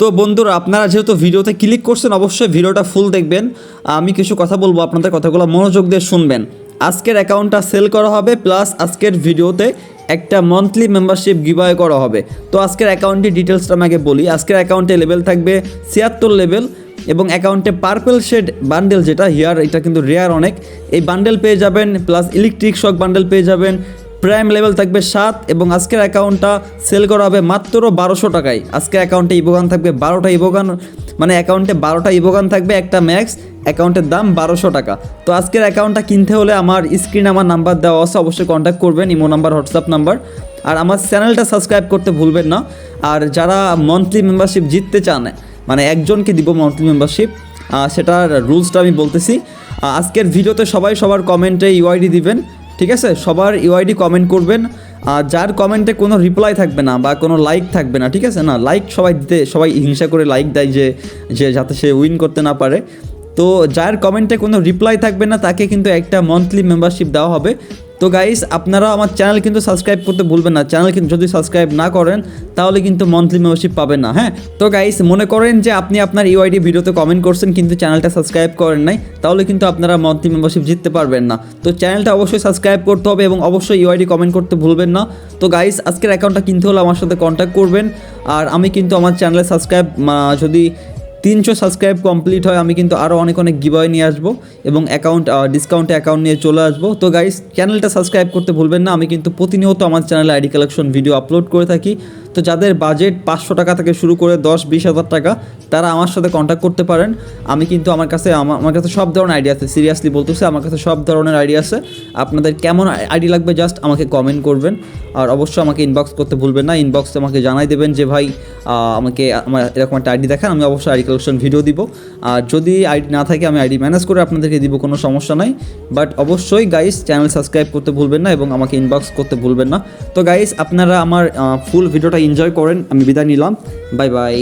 তো বন্ধুরা, আপনারা যেহেতু ভিডিওতে ক্লিক করছেন, অবশ্যই ভিডিওটা ফুল দেখবেন। আমি কিছু কথা বলব, আপনাদের কথাগুলো মনোযোগ দিয়ে শুনবেন। আজকের অ্যাকাউন্টটা সেল করা হবে প্লাস আজকের ভিডিওতে একটা মান্থলি মেম্বারশিপ গিভওয়ে করা হবে। তো আজকের অ্যাকাউন্টের ডিটেলসটা আমাকে বলি। আজকের অ্যাকাউন্টে লেভেল থাকবে ছিয়াত্তর লেভেল এবং অ্যাকাউন্টে পার্পেল শেড বান্ডেল যেটা হিয়ার এটা কিন্তু রেয়ার অনেক। এই বান্ডেল পেয়ে যাবেন প্লাস ইলেকট্রিক শক বান্ডেল পেয়ে যাবেন প্রাইম লেভেল থাকবে সাত এবং আজকের অ্যাকাউন্টটা সেল করা হবে মাত্র বারোশো টাকায়। আজকের অ্যাকাউন্টে ইবোগান থাকবে বারোটা ইবোগান মানে অ্যাকাউন্টে বারোটা ইবোগান থাকবে একটা ম্যাক্স অ্যাকাউন্টের দাম বারোশো টাকা। তো আজকের অ্যাকাউন্টটা কিনতে হলে আমার স্ক্রিনে আমার নাম্বার দেওয়া আছে, অবশ্যই কন্ট্যাক্ট করবেন, ইমো নাম্বার হোয়াটসঅ্যাপ নাম্বার আর আমার চ্যানেলটা সাবস্ক্রাইব করতে ভুলবেন না। আর যারা মান্থলি মেম্বারশিপ জিততে চান মানে একজনকে দিব মান্থলি মেম্বারশিপ সেটার রুলসটা আমি বলতেছি। আজকের ভিডিওতে সবাই সবার কমেন্টে ইউআইডি দিবেন। ঠিক আছে? সবার ইউআইডি কমেন্ট করবেন। আর যার কমেন্টে কোনো রিপ্লাই থাকবে না বা কোনো লাইক থাকবে না, ঠিক আছে? না লাইক সবাই দিতে, সবাই হিংসা করে লাইক দেয় যে যে যাতে সে উইন করতে না পারে। তো যার কমেন্টে কোনো রিপ্লাই থাকবে না, তাকে কিন্তু একটা মান্থলি মেম্বারশিপ দেওয়া হবে। তো গাইস আপনারা আমার চ্যানেল কিন্তু সাবস্ক্রাইব করতে ভুলবেন না। চ্যানেল কিন্তু যদি সাবস্ক্রাইব না করেন, তাহলে কিন্তু মান্থলি মেম্বারশিপ পাবেন না হ্যাঁ? তো গাইস মনে করেন যে আপনি আপনার ইউআইডি ভিডিওতে কমেন্ট করছেন, কিন্তু চ্যানেলটা সাবস্ক্রাইব করেন নাই, তাহলে কিন্তু আপনারা মান্থলি মেম্বারশিপ জিততে পারবেন না। তো চ্যানেলটা অবশ্যই সাবস্ক্রাইব করতে হবে এবং অবশ্যই ইউআইডি কমেন্ট করতে ভুলবেন না। তো গাইস আজকের অ্যাকাউন্টটা কিনতে হলে আমার সাথে কন্ট্যাক্ট করবেন। আর আমি কিন্তু আমার চ্যানেলে সাবস্ক্রাইব যদি তিনশো সাবস্ক্রাইব কমপ্লিট হয়, আমি কিন্তু আরও অনেক অনেক গিবয় নিয়ে আসব এবং অ্যাকাউন্ট ডিসকাউন্টে অ্যাকাউন্ট নিয়ে চলে আসব। তো গাইস চ্যানেলটা সাবস্ক্রাইব করতে ভুলবেন না, আমি কিন্তু প্রতিনিয়ত আমার চ্যানেলে আইডি কালেকশন ভিডিও আপলোড করে থাকি। তো যাদের বাজেট পাঁচশো টাকা থেকে শুরু করে দশ, বিশ হাজার টাকা, তারা আমার সাথে কন্ট্যাক্ট করতে পারেন। আমি কিন্তু আমার কাছে আমার কাছে সব ধরনের আইডিয়া আছে। সিরিয়াসলি বলতেছে, আমার কাছে সব ধরনের আইডিয়া আছে। আপনাদের কেমন আইডি লাগবে জাস্ট আমাকে কমেন্ট করবেন। আর অবশ্যই আমাকে ইনবক্স করতে ভুলবেন না। ইনবক্সে আমাকে জানাই দেবেন যে, ভাই আমাকে, আমার এরকম একটা আইডি দেখান। আমি অবশ্যই আইডি কালেকশন ভিডিও দিব। আর যদি আইডি না থাকে, আমি আইডি ম্যানেজ করে আপনাদেরকে দিব, কোনো সমস্যা নাই। বাট অবশ্যই গাইস চ্যানেল সাবস্ক্রাইব করতে ভুলবেন না এবং আমাকে ইনবক্স করতে ভুলবেন না। তো গাইস আপনারা আমার ফুল ভিডিওটা এনজয় করেন আমি বিদায় নিলাম। Bye bye